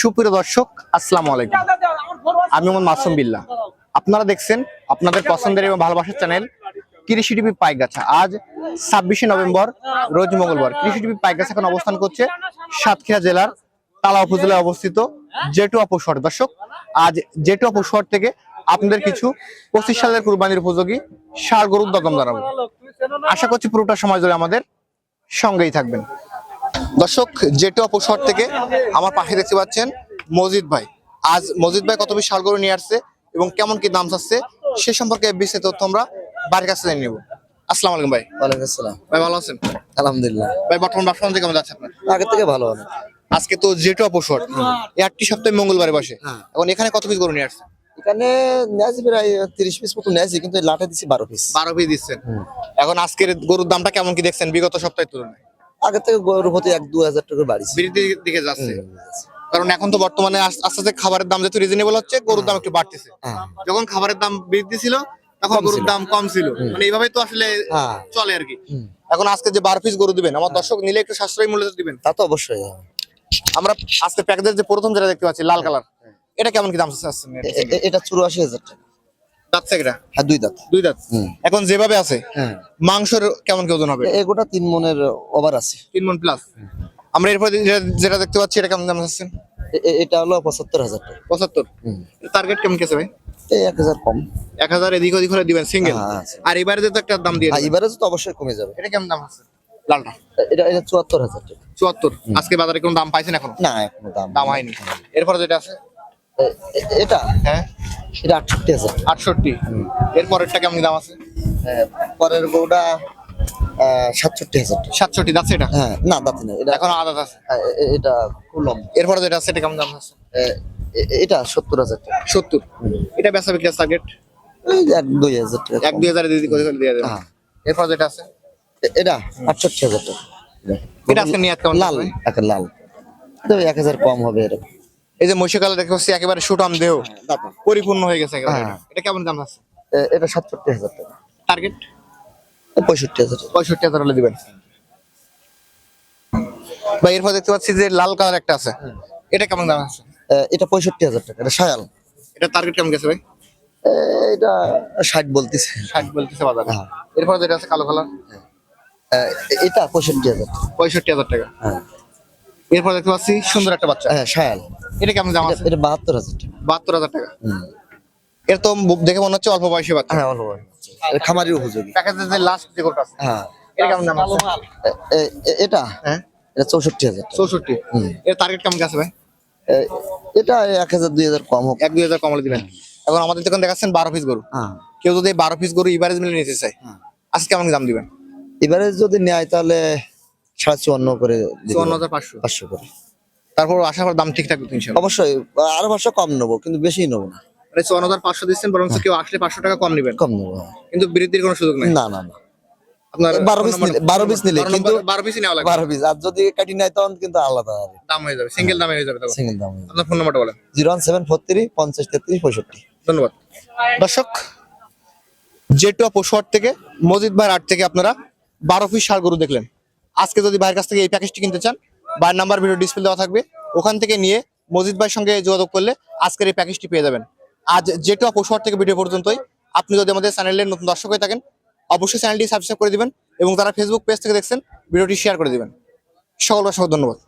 সুপ্রিয় দর্শক আসসালামু আলাইকুম। আমি মোহাম্মদ মাসুম বিল্লাহ আপনারা দেখছেন আপনাদের পছন্দের এবং ভালোবাসার চ্যানেল কৃষি টিভি পাইগাছা। আজ ছাব্বিশে নভেম্বর রোজ মঙ্গলবার। কৃষি টিভি পাইগাছা এখন অবস্থান করছে সাতক্ষীরা জেলার তালা উপজেলায় অবস্থিত জেটু অপসর দর্শক আজ জেটু অপসর থেকে আপনাদের কিছু পঁচিশ সালের কুরবানির উপযোগী সার গরুর দগম দাঁড়াবো আশা করছি পুরোটা সময় ধরে আমাদের সঙ্গেই থাকবেন। দর্শক জেটু অপসর থেকে আমার পাশে দেখতে পাচ্ছেন মজিদ ভাই। আজ মজিদ ভাই কত বেশি সার গরু নিয়ে আসছে এবং কেমন কি দাম চাচ্ছে সে সম্পর্কে বিস্তারিত তথ্য আমরা বাড়ির কাছে জেনে নেব। আসসালামু আলাইকুম ভাই। ওয়ালাইকুম আসসালাম। ভাই ভালো আছেন? আলহামদুলিল্লাহ। ভাই বর্তমান ব্যবসা বাণিজ্য কেমন যাচ্ছে আপনার? আগের থেকে ভালো হবে। আজকে তো জেটু অপসর এই আটটি সপ্তাহে মঙ্গলবারে বসে। হ্যাঁ। এখন এখানে কত পিস গরু নিয়ে আসছে? এখানে নেছি প্রায় তিরিশ পিস মতো কিন্তু বারো পিস। বারো পিস দিচ্ছেন। এখন আজকের গরুর দামটা কেমন কি দেখছেন বিগত সপ্তাহের তুলনায়? আগের থেকে গরুর প্রতি এক দু হাজার টাকা বাড়িছে। বৃদ্ধির দিকে যাচ্ছে। কারণ এখন তো বর্তমানে আস- আস্তে আস্তে খাবারের দাম যেহেতু রিজনেবল হচ্ছে গরুর দাম একটু বাড়তেছে। হ্যাঁ। যখন খাবারের দাম বৃদ্ধি ছিল তখন গরুর দাম কম ছিল। মানে এইভাবেই তো আসলে হ্যাঁ। চলে আর কি। এখন আজকে যে বারো পিস গরু দিবেন আমার দর্শক নিলে একটু সাশ্রয়ী মূল্যে দিবেন। তা তো অবশ্যই আমরা আজকে প্যাকেজের যে প্রথম যেটা দেখতে পাচ্ছি লাল কালার এটা কেমন কি দাম চাচ্ছেন এটা চুরাশি হাজার টাকা। দাঁত হ্যাঁ দুই দাঁত। দুই দাঁত? এখন যেভাবে আছে হ্যাঁ। মাংসের কেমন ওজন হবে? এগোটা তিন মনের ওভার আছে। তিন মন প্লাস আমরা এরপর যেটা- দেখতে পাচ্ছি এটা কেমন দাম এ- এটা হলো পঁচাত্তর হাজার টাকা। পঁচাত্তর? টার্গেট কেমন কেছে ভাই? এক হাজার কম। এক হাজার এদিক ওদিক হলে দিবেন সিঙ্গেল হ্যাঁ, আর এবারে তো একটা দাম দিয়ে এবারে তো অবশ্যই কমে যাবে। এটা কেমন দাম আছে? লালটা? এটা এটা চুয়াত্তর হাজার টাকা। চুয়াত্তর? আজকে বাজারে কোনো দাম পাইছেন এখন? না এখনও দাম দাম হয়নি। এরপরে যেটা আছে? এটা? হ্যাঁ। এটা আটষট্টি হাজার। আটষট্টি। এরপরেরটা কেমন দাম আছে? হ্যাঁ, পরের গরুটা সাতষট্টি হাজার সাতষট্টি এটা? হ্যাঁ না দাঁত এটা এখন আদাত আছে। হ্যাঁ, এটা এরপরে যেটা আছে এটা কেমন দাম আছে? এটা সত্তর হাজার টাকা। সত্তর। এটা বেচা বিক্রি টার্গেট এক দুই হাজার টাকা এক দুই হাজার দিয়ে হ্যাঁ। এরপর যেটা আছে? এটা আটষট্টি হাজার টাকা। এটা আজকে নিয়ে লাল লাল। এক হাজার কম হবে এরকম। এই যে মহিষা কালার দেখতে পাচ্ছি একেবারে সুটাম দেহ। পরিপূর্ণ হয়ে গেছে হ্যাঁ। এটা কেমন দাম আছে? এটা সাতষট্টি হাজার টাকা। টার্গেট পঁয়ষট্টি হাজার পঁয়ষট্টি হাজার হলে দিবেন। ভাই এরপর দেখতে পাচ্ছি যে লাল কালার একটা আছে। এটা কেমন দাম আছে? এটা পঁয়ষট্টি হাজার টাকা এটা সায়াল। এটা টার্গেট কেমন গেছে ভাই? এটা ষাট বলতেছে। ষাট বলতেছে বাজার। হ্যাঁ। এরপর যেটা আছে কালো কালার? এটা পঁয়ষট্টি হাজার পঁয়ষট্টি হাজার টাকা। হ্যাঁ। এরপর দেখতে পাচ্ছি সুন্দর একটা বাচ্চা। হ্যাঁ সায়াল। এটা কেমন দাম এটা- আছে? এটা বাহাত্তর হাজার টাকা। বাহাত্তর হাজার টাকা। এর তো দেখে মনে হচ্ছে অল্প বয়সী বাচ্চা। হ্যাঁ অল্প বয়স। এটা উপযোগী। প্যাকেজের যে লাস্ট যে আছে। হ্যাঁ। এটা কেমন দাম আছে? এটা? হ্যাঁ। এটা চৌষট্টি হাজার চৌষট্টি। হুম। এর টার্গেট কেমন গেছে ভাই? এটা এক হাজার দুই হাজার কম হোক। এক দুই হাজার কমলে দিবেন। এখন আমাদের দোকান দেখাচ্ছেন বারো পিস গরু। হ্যাঁ। কেউ যদি বারো পিস গরু ইভারেজ মিলে নিতে চায় হ্যাঁ। আজকে কেমন দাম দিবেন? এবারে যদি নেয় তাহলে সাড়ে চুয়ান্ন করে চুয়ান্ন। হাজার পাঁচশো। পাঁচশো করে। তারপর আশা করি দাম ঠিক থাকবে ইনশাল্লাহ। অবশ্যই আরও পাঁচশো কম নেব কিন্তু বেশি নেব না। মানে চুয়ান্ন হাজার পাঁচশো দিচ্ছেন বরং কেউ আসলে পাঁচশো টাকা কম নেবেন। কম নেব। কিন্তু বৃদ্ধির কোনো সুযোগ নেই। না না না। আপনার বারো পিস নিলে বারো পিস নিলে কিন্তু বারো পিসই নেওয়া লাগবে। বারো পিস আর যদি কাটি নেয় তখন কিন্তু আলাদা দাম হয়ে যাবে সিঙ্গেল দামে হয়ে যাবে সিঙ্গেল দাম আপনার ফোন নাম্বারটা বলেন। Zero one seven four three পঞ্চাশ তেত্রিশ পঁয়ষট্টি। ধন্যবাদ। দর্শক জেটুয়া পশুহাট থেকে মজিদ ভাইয়ের আট থেকে আপনারা বারো পিস সার গরু দেখলেন। আজকে যদি ভাইয়ের কাছ থেকে এই প্যাকেজটি কিনতে চান ভাইয়ের নাম্বার ভিডিও ডিসপ্লে দেওয়া থাকবে। ওখান থেকে নিয়ে মজিদ ভাইয়ের সঙ্গে যোগাযোগ করলে আজকের এই প্যাকেজটি পেয়ে যাবেন। আজ জেটুয়া পশুহাট থেকে ভিডিও পর্যন্তই। আপনি যদি আমাদের চ্যানেলের নতুন দর্শক হয়ে থাকেন, অবশ্যই চ্যানেলটি সাবস্ক্রাইব করে দিবেন এবং তারা ফেসবুক পেজ থেকে দেখছেন ভিডিওটি শেয়ার করে দিবেন। সকল অসংখ্য ধন্যবাদ।